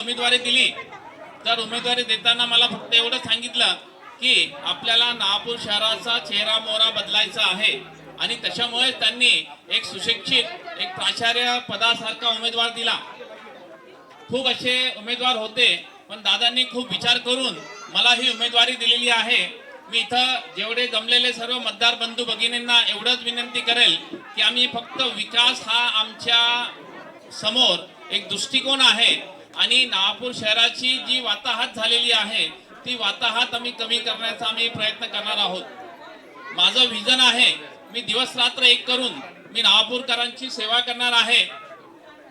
उमेदवारी दिली तर उमेदवारी देताना मला फक्त एवढं सांगितलं की आपल्याला नागपूर शहराचा चेहरा मोहरा बदलायचा आहे. आणि त्याच्यामुळे त्यांनी एक सुशिक्षित एक प्राचार्य पदासारखा उमेदवार दिला. खूप असे उमेदवार होते पण दादांनी खूप विचार करून मला ही उमेदवारी दिलेली आहे. मी इथं जेवढे जमलेले सर्व मतदार बंधू भगिनींना एवढंच विनंती करेल की आम्ही फक्त विकास हा आमच्यासमोर एक दृष्टिकोन आहे. आणि नागपूर शहराची जी वाताहत झालेली आहे ती वाताहत आम्ही कमी करण्याचा आम्ही प्रयत्न करणार आहोत. माझं विजन आहे मी दिवस रात्र एक करून मी नागपूरकरांची सेवा करणार आहे.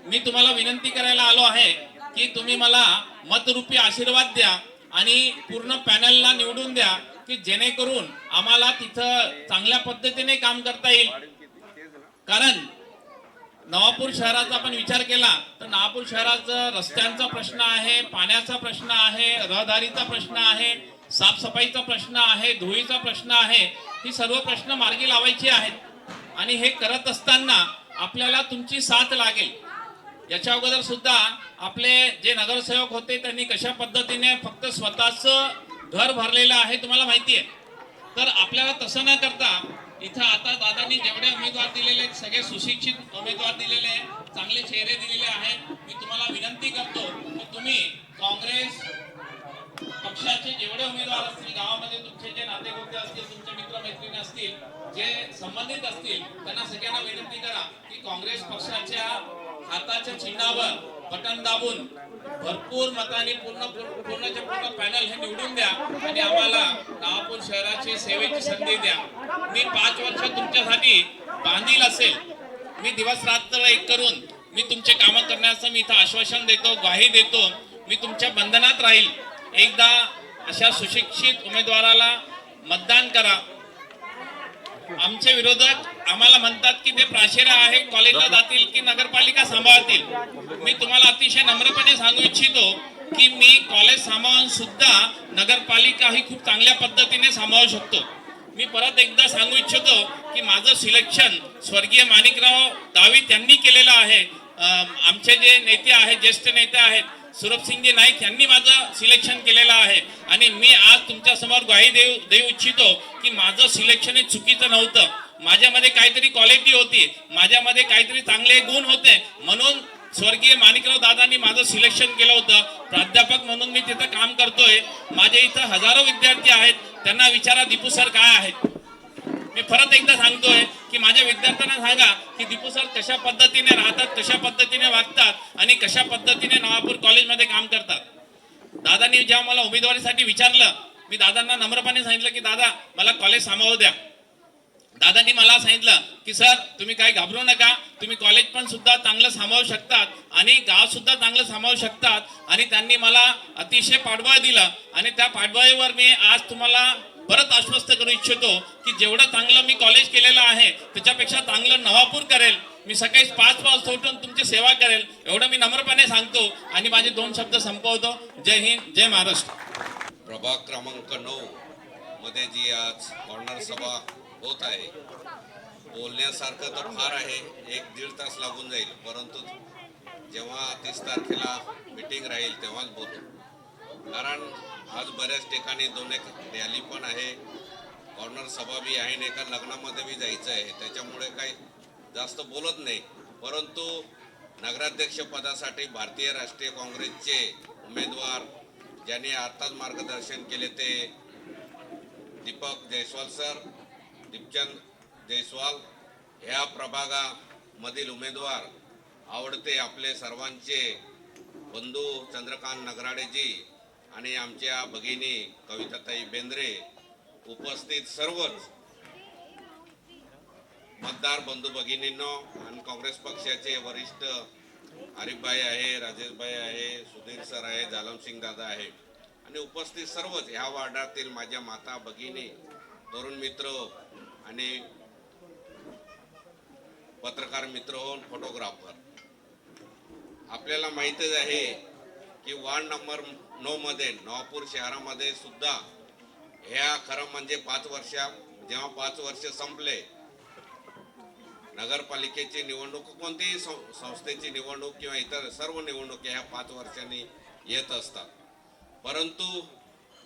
मी तुम्हाला विनंती करायला आलो आहे की तुम्ही मला मतरूपी आशीर्वाद द्या आणि पूर्ण पॅनलला निवडून द्या की जेणेकरून आम्हाला तिथं चांगल्या पद्धतीने काम करता येईल. कारण नवापूर शहराचा आपण विचार केला तर नवापूर शहराचा रस्त्यांचा प्रश्न आहे पाण्याचा प्रश्न आहे रहदारीचा प्रश्न आहे साफसफाईचा प्रश्न आहे धुळीचा प्रश्न आहे ही सर्व प्रश्न मार्गी लावायची आहेत. आणि हे करत असताना आपल्याला तुमची साथ लागेल. याच्या अगोदर सुद्धा आपले जे नगरसेवक होते त्यांनी कशा पद्धतीने फक्त स्वतःच घर भरलेलं आहे तुम्हाला माहिती आहे. तर आपल्याला तसं न करता इथं आता दादांनी जेवढे उमेदवार दिलेले आहेत सगळे सुशिक्षित उमेदवार दिलेले आहेत चांगले चेहरे दिलेले आहेत. मी तुम्हाला विनंती करतो की तुम्ही काँग्रेस पक्षाचे जेवढे उमेदवार असतील गावामध्ये तुमचे जे नातेगोते असतील तुमचे मित्र मैत्रिणी असतील जे संबंधित असतील त्यांना सगळ्यांना विनंती करा की काँग्रेस पक्षाच्या हाताच्या चिन्हावर बटन दाबून भरपूर मताने पूर्ण पूर्णच्या पूर्ण पॅनल हे निवडून द्या आणि आम्हाला नागपूर शहराची सेवेची संधी द्या. मी पाच वर्ष तुमच्यासाठी बांधील असेल. मी दिवस रात्र एक करून मी तुमचे कामं करण्याचं मी इथं आश्वासन देतो ग्वाही देतो. मी तुमच्या बंधनात राहील. एकदा अशा सुशिक्षित उमेदवाराला मतदान करा. आमचे विरोधक आम्हाला म्हणतात की ते प्राशेरा आहे कॉलेजला जातील की नगरपालिका सांभाळतील. मी तुम्हाला अतिशय नम्रपणे सांगू इच्छितो की मी कॉलेज सांभाळून सुद्धा नगरपालिका ही खूप चांगल्या पद्धतीने सांभाळू शकतो. मी परत एकदा सांगू इच्छितो की माझं सिलेक्शन स्वर्गीय माणिकराव दावी यांनी केलेलं आहे. आमचे जे नेते आहेत ज्येष्ठ नेते आहेत सुरभसिंगजी नाईक यांनी माझं सिलेक्शन केलेलं आहे. आणि मी आज तुमच्यासमोर ग्वाही देऊ देऊ इच्छितो की माझं सिलेक्शन हे चुकीचं नव्हतं. माझ्यामध्ये काहीतरी क्वालिटी होती. माझ्यामध्ये काहीतरी चांगले गुण होते. म्हणून स्वर्गीय माणिकराव दादांनी माझं सिलेक्शन केलं होतं. प्राध्यापक म्हणून मी तिथं काम करतोय. माझ्या इथं हजारो विद्यार्थी आहेत. त्यांना विचारा दीपू सर काय आहेत? मी परत एकदा सांगतोय की माझ्या विद्यार्थ्यांना सांगा की दीपू सर कशा पद्धतीने राहतात कशा पद्धतीने वागतात आणि कशा पद्धतीने नवापूर कॉलेजमध्ये काम करतात. दादांनी जेव्हा मला उमेदवारीसाठी विचारलं मी दादांना नम्रपणे सांगितलं की दादा मला कॉलेज सांभाळू द्या. दादांनी मला सांगितलं की सर तुम्ही काही घाबरू नका. तुम्ही कॉलेज पण सुद्धा चांगलं सांभाळू शकतात आणि गाव सुद्धा चांगलं सांभाळू शकतात. आणि त्यांनी मला अतिशय पाठबळ दिलं. आणि त्या पाठबळीवर मी आज तुम्हाला परत आश्वस्त करू इच्छितो की जेवढं चांगलं मी कॉलेज केलेलं आहे त्याच्यापेक्षा चांगलं नवापूर करेल. मी सकाळी पाच वाजता उठून तुमची सेवा करेल. एवढं मी नम्रपणे सांगतो. आणि माझे दोन शब्द संपवतो. जय हिंद जय महाराष्ट्र. प्रभाग क्रमांक नऊ मध्ये जी आज कॉर्नर सभा होत आहे. बोलण्यासारखं तर फार आहे. एक दीड तास लागून जाईल. परंतु जेव्हा तीस तारखेला मीटिंग राहील तेव्हाच बोलतो कारण आज बऱ्याच ठिकाणी दोन एक रॅली पण आहे. कॉर्नर सभा बी आहे आणि एका लग्नामध्ये बी जायचं आहे. त्याच्यामुळे काही जास्त बोलत नाही. परंतु नगराध्यक्ष पदासाठी भारतीय राष्ट्रीय काँग्रेसचे उमेदवार ज्यांनी आताच मार्गदर्शन केले ते दीपक जयस्वाल सर दीपचंद जयस्वाल ह्या प्रभागामधील उमेदवार आवडते आपले सर्वांचे बंधू चंद्रकांत नगराडेजी आणि आमच्या भगिनी कविताताई बेंद्रे उपस्थित सर्वच मतदार बंधू भगिनींनो आणि काँग्रेस पक्षाचे वरिष्ठ आरिफभाई आहे राजेशभाई आहे सुधीर सर आहे जालमसिंग दादा आहे. आणि उपस्थित सर्वच ह्या वार्डातील माझ्या माता भगिनी तरुण मित्र आणि पत्रकार मित्र होऊन फोटोग्राफर आपल्याला माहितच आहे की वार्ड नंबर नऊ मध्ये नवापूर शहरामध्ये सुद्धा ह्या खरं म्हणजे पाच वर्षा जेव्हा पाच वर्ष संपले नगरपालिकेची निवडणूक कोणतीही सं- संस्थेची निवडणूक किंवा इतर सर्व निवडणूक ह्या पाच वर्षांनी येत असतात. परंतु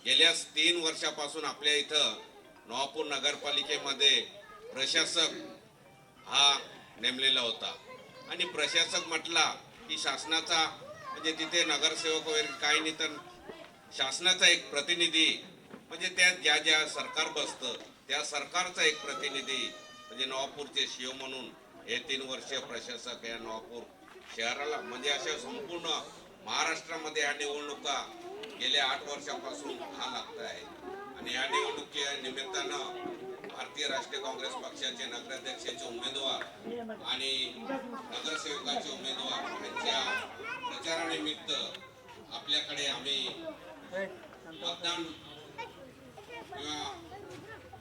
गेल्या तीन वर्षापासून आपल्या इथं नवापूर नगरपालिकेमध्ये प्रशासक हा नेमलेला होता. आणि प्रशासक म्हटला की शासनाचा म्हणजे तिथे नगरसेवक वगैरे काही नाही तर शासनाचा एक प्रतिनिधी म्हणजे त्यात ज्या ज्या सरकार बसतं त्या सरकारचा एक प्रतिनिधी म्हणजे नवापूरचे शिव म्हणून हे तीन वर्षीय प्रशासक या नवापूर शहराला म्हणजे अशा संपूर्ण महाराष्ट्रामध्ये ह्या निवडणुका गेल्या आठ वर्षापासून हा लागत आहे. या निवडणुकी निमित्तानं भारतीय राष्ट्रीय काँग्रेस पक्षाचे नगराध्यक्षाचे उमेदवार आणि नगरसेवकाचे उमेदवार यांच्या प्रचारानिमित्त आपल्याकडे आम्ही मतदान किंवा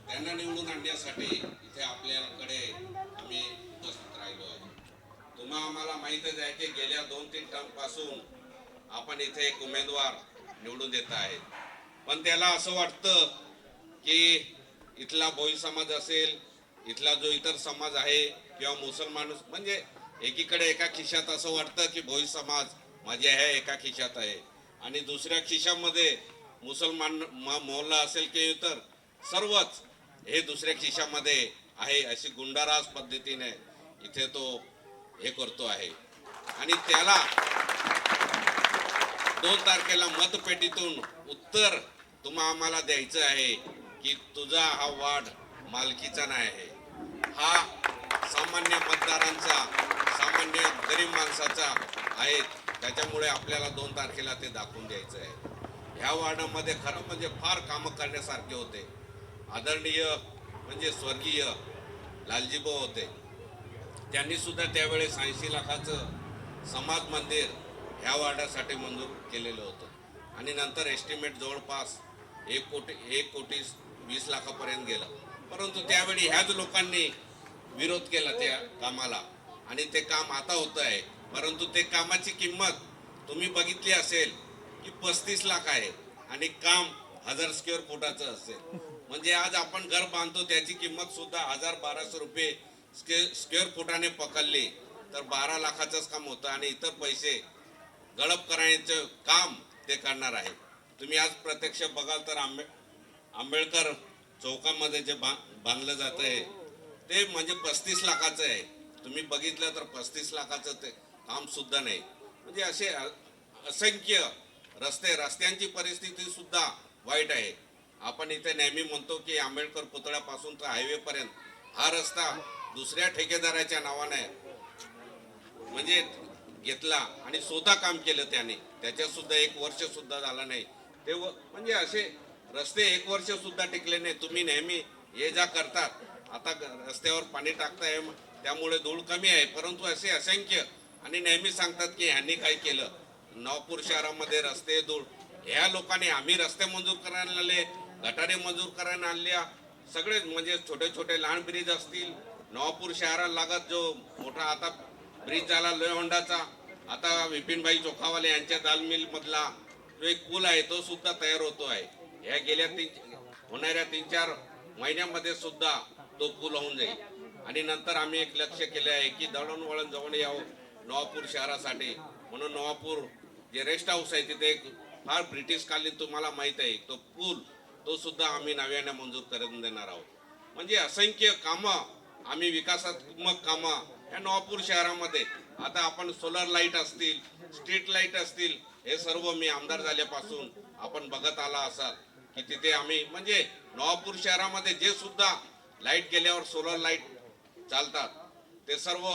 त्यांना निवडून आणण्यासाठी इथे आपल्याकडे आम्ही उपस्थित राहिलो आहे तुम्हा आम्हाला माहीतच आहे की गेल्या दोन तीन टर्मपासून आपण इथे एक उमेदवार निवडून देत आहेत. पण त्याला असं वाटतं की इथला भोई समाज असेल इथला जो इतर समाज आहे किंवा मुसलमान म्हणजे एकीकडे एका खिशात असं वाटतं की भोई समाज माझे आहे एका खिशात आहे. आणि दुसऱ्या खिशामध्ये मुसलमान मोहल्ला असेल की इतर सर्वच हे दुसऱ्या खिशामध्ये आहे अशी गुंडाराज पद्धतीने इथे तो हे करतो आहे. आणि त्याला दोन तारखेला मतपेटीतून उत्तर तुम्हा आम्हाला द्यायचं आहे की तुझा हा वाढ मालकीचा नाही आहे. हा सामान्य मतदारांचा सामान्य गरीब माणसाचा आहे. त्याच्यामुळे आपल्याला दोन तारखेला ते दाखवून द्यायचं आहे. ह्या वार्डामध्ये खरं म्हणजे फार कामं करण्यासारखे होते. आदरणीय म्हणजे स्वर्गीय लालजीभाऊ होते. त्यांनी सुद्धा त्यावेळेस ऐंशी लाखाचं समाज मंदिर ह्या वार्डासाठी मंजूर केलेलं होतं. आणि नंतर एस्टिमेट जवळपास एक कोटी एक कोटी वीस लाखापर्यंत गेलं. परंतु त्यावेळी ह्याच लोकांनी विरोध केला त्या कामाला. आणि ते काम आता होतं आहे परंतु ते कामाची किंमत तुम्ही बघितली असेल की पस्तीस लाख आहे. आणि काम हजार स्क्वेअर फुटाचं असेल. म्हणजे आज आपण घर बांधतो त्याची किंमत सुद्धा हजार बाराशे रुपये स्के स्क्वेअर फुटाने पकडली तर बारा लाखाचंच काम होतं. आणि इतर पैसे गळप करायचं काम ते करणार आहे. तुम्ही आज प्रत्यक्ष बघाल तर आंबे आंबेडकर चौकामध्ये जे बा बांधलं जात आहे ते म्हणजे पस्तीस लाखाचं आहे. तुम्ही बघितलं तर पस्तीस लाखाचं ते काम सुद्धा नाही. म्हणजे असे असंख्य रस्ते रस्त्यांची परिस्थिती सुद्धा वाईट आहे. आपण इथे नेहमी म्हणतो की आंबेडकर पुतळ्यापासून तर हायवेपर्यंत हा रस्ता दुसऱ्या ठेकेदाराच्या नावाने म्हणजे घेतला आणि स्वतः काम केलं त्याने. त्याच्यात सुद्धा एक वर्ष सुद्धा झाला नाही. ते व- म्हणजे असे रस्ते एक वर्ष सुद्धा टिकले नाही तुम्ही नेहमी ये जा करतात आता रस्त्यावर पाणी टाकताय त्यामुळे धूळ कमी आहे. परंतु असे असंख्य आणि नेहमी सांगतात की ह्यांनी काय केलं? नवपूर शहरामध्ये रस्ते धूळ. ह्या लोकांनी आम्ही रस्ते मंजूर करायला आले गटारे मंजूर करायला आणल्या सगळे म्हणजे छोटे छोटे लहान ब्रिज असतील. नवापूर शहराला लागत जो मोठा आता ब्रिज झाला लोहंडाचा आता विपिनभाई चोखावाले यांच्या दालमिल मधला जो एक पूल आहे तो सुद्धा तयार होतो आहे. ह्या गेल्या तीन होणाऱ्या तीन चार महिन्यामध्ये सुद्धा तो पूल होऊन जाईल. आणि नंतर आम्ही एक लक्ष केले आहे की दळणवळण जवळ यावं नवापूर शहरासाठी. म्हणून नवापूर जे रेस्ट हाऊस आहे तिथे एक फार ब्रिटिश कालीन तुम्हाला माहीत आहे तो पूल तो सुद्धा आम्ही नव्याने मंजूर करून देणार आहोत. म्हणजे असंख्य कामं आम्ही विकासात्मक कामं या नवापूर शहरामध्ये. आता आपण सोलर लाइट असतील स्ट्रीट लाइट असतील हे सर्व मी आमदार झाल्यापासून आपण बघत आला असाल की तिथे आम्ही म्हणजे नवापूर शहरामध्ये जे सुद्धा लाइट गेल्यावर सोलर लाइट चालतात ते सर्व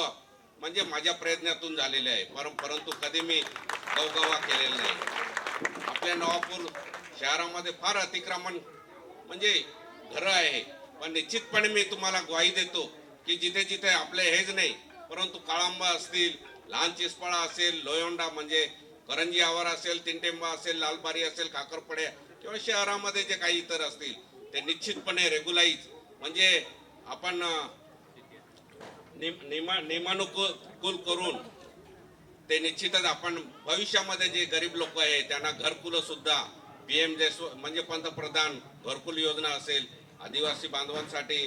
म्हणजे माझ्या प्रयत्नातून झालेले आहे. पर परंतु कधी मी गवगवा केलेला नाही. आपल्या नवापूर शहरामध्ये फार अतिक्रमण म्हणजे घरं आहे. पण निश्चितपणे मी तुम्हाला ग्वाही देतो की जिथे जिथे आपले हेच नाही परंतु काळांबा असतील लहान चिसपाळा असेल लोयंडा म्हणजे करंजी आवार असेल तिंटेंबा असेल लालबारी असेल काकरपड्या किंवा शहरामध्ये जे काही इतर असतील ते निश्चितपणे रेग्युलाइज म्हणजे आपण निम- निमा नियमानुकूल करून ते निश्चितच आपण भविष्यामध्ये जे गरीब लोक आहे त्यांना घरकुलं सुद्धा पी एम जे म्हणजे पंतप्रधान घरकुल योजना असेल आदिवासी बांधवांसाठी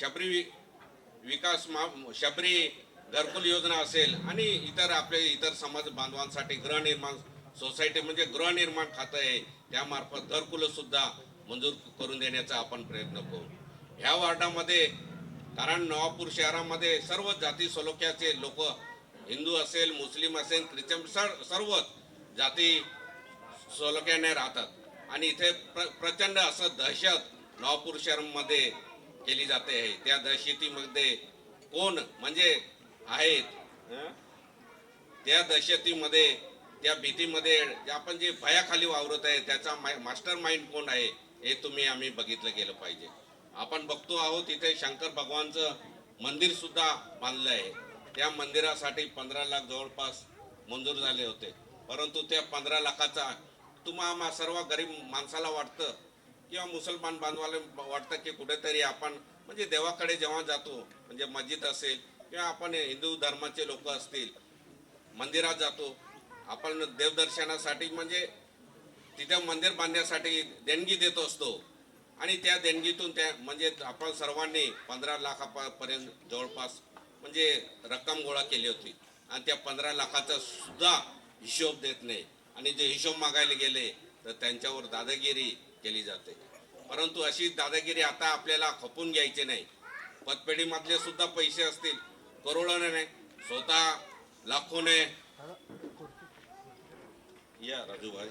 शबरी वि- विकास मा शबरी घरकुल योजना असेल आणि इतर आपले इतर समाज बांधवांसाठी गृहनिर्माण सोसायटी म्हणजे गृहनिर्माण खातं आहे त्यामार्फत घरकुलं सुद्धा मंजूर करून देण्याचा आपण प्रयत्न करू. ह्या वार्डामध्ये कारण नवापूर शहरामध्ये सर्व जाती सलोख्याचे लोक हिंदू असेल मुस्लिम असेल ख्रिश्चन सर सर्वच जाती सलोख्याने राहतात. आणि इथे प्र प्रचंड असं दहशत नवापूर शहरामध्ये केली जाते. आहे त्या दहशतीमध्ये कोण म्हणजे आहेत. त्या दहशतीमध्ये त्या भीतीमध्ये आपण जे भयाखाली वावरत आहे त्याचा मास्टर माइंड कोण आहे हे तुम्ही आम्ही बघितलं गेलं पाहिजे. आपण बघतो आहोत इथे शंकर भगवानचं मंदिर सुद्धा बांधलं आहे. त्या मंदिरासाठी पंधरा लाख जवळपास मंजूर झाले होते. परंतु त्या पंधरा लाखाचा तुम्हा सर्व गरीब माणसाला वाटतं किंवा मुसलमान बांधवाला वाटतं की कुठेतरी आपण म्हणजे देवाकडे जेव्हा जातो म्हणजे मस्जिद असेल किंवा आपण हिंदू धर्माचे लोक असतील मंदिरात जातो आपण देवदर्शनासाठी म्हणजे तिथे मंदिर बांधण्यासाठी देणगी देत असतो. आणि त्या देणगीतून त्या म्हणजे आपण सर्वांनी पंधरा लाखापर्यंत जवळपास म्हणजे रक्कम गोळा केली होती. आणि त्या पंधरा लाखाचा सुद्धा हिशोब देत नाही. आणि जे हिशोब मागायला गेले तर त्यांच्यावर दादागिरी केली जाते. परंतु अशी दादागिरी आता आपल्याला खपून घ्यायची नाही. पतपेढीमधले सुद्धा पैसे असतील करोडाने नाही स्वतः लाखोने या राजूभाई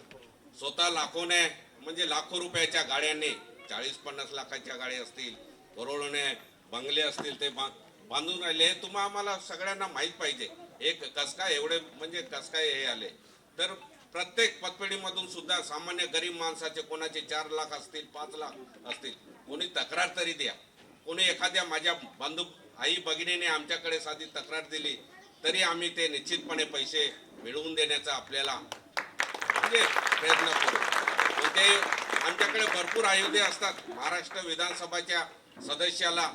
स्वतः लाखोने म्हणजे लाखो रुपयाच्या गाड्यांनी चाळीस पन्नास लाखाच्या गाड्या असतील करोडोने बंगले असतील ते बांधून राहिले हे तुम्हा आम्हाला सगळ्यांना माहीत पाहिजे. एक कसकाय एवढे म्हणजे कसकाय हे आले? तर प्रत्येक पतपेढीमधून सुद्धा सामान्य गरीब माणसाचे कोणाचे चार लाख असतील पाच लाख असतील कोणी तक्रार तरी द्या. कोणी एखाद्या माझ्या बांधू आई भगिनीने आमच्याकडे साधी तक्रार दिली तरी आम्ही ते निश्चितपणे पैसे मिळवून देण्याचा आपल्याला म्हणजे प्रयत्न करू. पण ते आमच्याकडे भरपूर आयुधे असतात. महाराष्ट्र विधानसभाच्या सदस्याला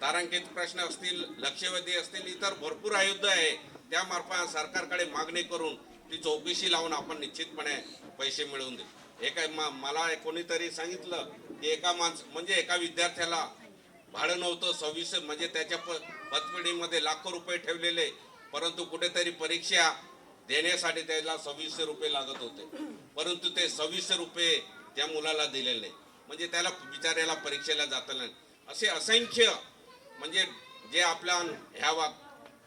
तारांकित प्रश्न असतील लक्षवेधी असतील इतर भरपूर आयुध आहे. त्यामार्फत सरकारकडे मागणी करून ती चौकशी लावून आपण निश्चितपणे पैसे मिळवून देऊ. एका मला कोणीतरी सांगितलं की एका माणस म्हणजे एका विद्यार्थ्याला भाडं नव्हतं सव्वीस म्हणजे त्याच्या प लाखो रुपये ठेवलेले. परंतु कुठेतरी परीक्षा देण्यासाठी त्याला सव्वीसशे रुपये लागत होते. परंतु ते सव्वीसशे रुपये त्या मुलाला दिलेले. नाही म्हणजे त्याला बिचाऱ्याला परीक्षेला जाता नाही. असे असंख्य म्हणजे जे आपल्या ह्या वा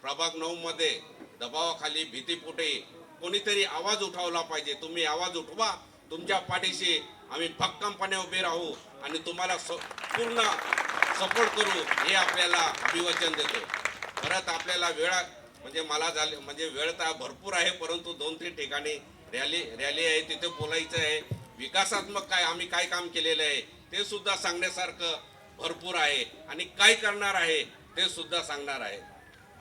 प्रभाग नऊ मध्ये दबावाखाली भीतीपोटे कोणीतरी आवाज उठावला पाहिजे. तुम्ही आवाज उठवा. तुमच्या पाठीशी आम्ही भक्कमपणे उभे राहू आणि तुम्हाला स- पूर्ण सपोर्ट करू हे आपल्याला अभिवचन देतो परत आपल्याला वेळा म्हणजे मला झाले म्हणजे वेळ तर भरपूर आहे परंतु दोन तीन ठिकाणी रॅली रॅली आहे तिथे बोलायचं आहे. विकासात्मक काय आम्ही काय काम केलेलं आहे ते सुद्धा सांगण्यासारखं भरपूर आहे. आणि काय करणार आहे ते सुद्धा सांगणार आहे.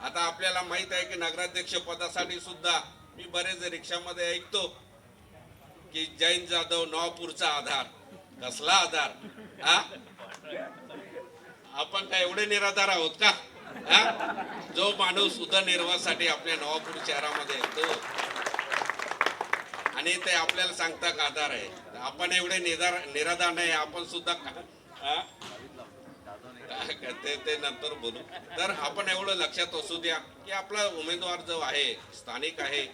आता आपल्याला माहीत आहे की नगराध्यक्ष पदासाठी सुद्धा मी बरेच रिक्षामध्ये ऐकतो की जैन जाधव नवापूरचा आधार. कसला आधार? हा? आपण काय एवढे निराधार आहोत का? जो माणूस उदरनिर्वाहासाठी आपल्या नवापूर शहरामध्ये येतो आणि ते आपल्याला सांगता का आधार आहे. आपण एवढे निधार निराधार नाही आपण सुद्धा ते ते नंतर बोलू. तर आपण एवढं लक्षात असू द्या की आपला उमेदवार जो आहे स्थानिक आहे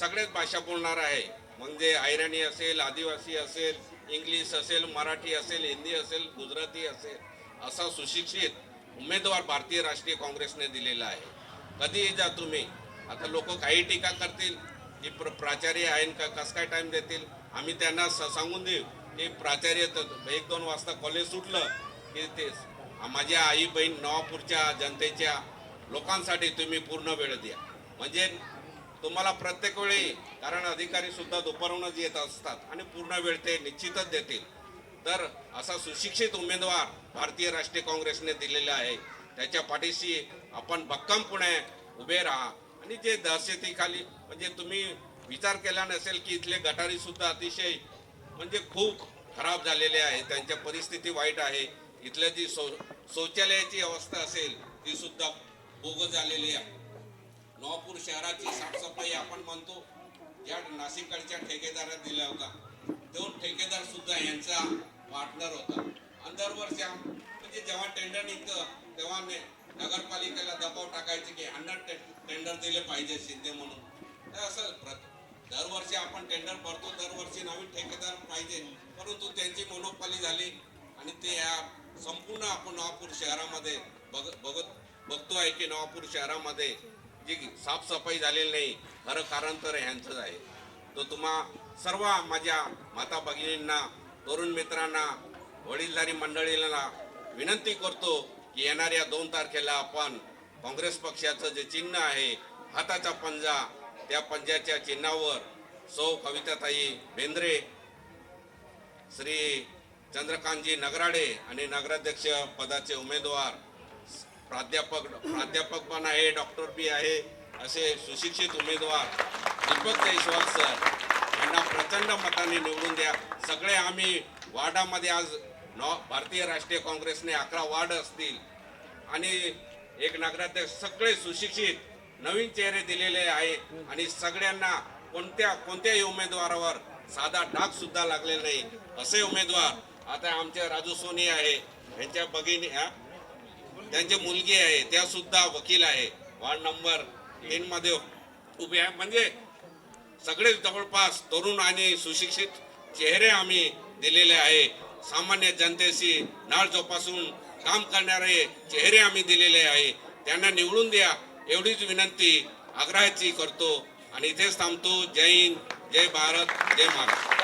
सगळेच भाषा बोलणार आहे. म्हणजे ऐराणी असेल आदिवासी असेल इंग्लिश असेल मराठी असेल हिंदी असेल गुजराती असेल असा सुशिक्षित उमेदवार भारतीय राष्ट्रीय काँग्रेसने दिलेला आहे. कधीही जा तुम्ही? आता लोक काही टीका करतील की प्र प्राचार्य आहे का? कसं काय टाइम देतील? आम्ही त्यांना स- सांगून देऊ. की प्राचार्य एक दोन वाजता कॉलेज सुटलं की ते माझ्या आई बहीण नवापूरच्या जनतेच्या लोकांसाठी तुम्ही पूर्ण वेळ द्या. म्हणजे तुम्हाला प्रत्येक वेळी कारण अधिकारी सुद्धा दुपारूनच येत असतात आणि पूर्ण वेळ ते निश्चितच देतील. तर असा सुशिक्षित उमेदवार भारतीय राष्ट्रीय काँग्रेसने दिलेला आहे. त्याच्या पाठीशी आपण भक्कमपणे उभे राहा. आणि जे दहशतीखाली म्हणजे तुम्ही विचार केला नसेल की इथले गटारी सुद्धा अतिशय म्हणजे खूप खराब झालेले आहे त्यांच्या परिस्थिती वाईट आहे. इथल्या जी शौ शौचालयाची अवस्था असेल ती सुद्धा बोगस झालेली आहे. नवापूर शहराची साफसफाई आपण म्हणतो या नाशिककडच्या ठेकेदारात दिला होता तो ठेकेदार सुद्धा यांचा पार्टनर होता. आणि दरवर्षी आम- म्हणजे जेव्हा टेंडर निघतं तेव्हा नगरपालिकेला दबाव टाकायचे की अण्णा टेंडर दिले पाहिजे शिंदे म्हणून. तर असं दरवर्षी आपण टेंडर भरतो दरवर्षी नवीन ठेकेदार पाहिजे. परंतु त्यांची मोनोपॉली झाली आणि ते या संपूर्ण आपण नवापूर शहरामध्ये बघ बघत बघतो आहे की नवापूर शहरामध्ये जी साफसफाई झालेली नाही खरं कारण तर ह्यांचंच आहे. तो तुम्हा सर्व माझ्या माता भगिनींना तरुण मित्रांना वडीलधारी मंडळीला विनंती करतो की येणाऱ्या दोन तारखेला आपण काँग्रेस पक्षाचं जे चिन्ह आहे हाताचा पंजा त्या पंजाच्या चिन्हावर सौ कविताताई बेंद्रे श्री चंद्रकांतजी नगराडे आणि नगराध्यक्ष पदाचे उमेदवार प्राध्यापक प्राध्यापक पण आहे डॉक्टर बी आहे असे सुशिक्षित उमेदवार दीपक जयस्वाल सर. यांना प्रचंड मताने निवडून द्या. सगळे आम्ही वार्डामध्ये आज नॉ भारतीय राष्ट्रीय काँग्रेसने अकरा वार्ड असतील. आणि एक नगराध्यक्ष सगळे सुशिक्षित नवीन चेहरे दिलेले आहे आणि सगळ्यांना कोणत्या कोणत्याही उमेदवारावर साधा डाग सुद्धा लागलेला नाही. असे उमेदवार आता आमचे राजू सोनी आहे यांच्या भगिनी त्यांची मुलगी आहे त्या सुद्धा वकील आहे. वार्ड नंबर तीन मध्ये उभे आहे. म्हणजे सगळे जवळपास तरुण आणि सुशिक्षित चेहरे आम्ही दिलेले आहे. सामान्य जनतेशी नाळ जोपासून काम करणारे चेहरे आम्ही दिलेले आहे. त्यांना निवडून द्या एवढीच विनंती आग्रहाची करतो. आणि इथेच थांबतो. जय हिंद जय भारत जय महाराष्ट्र.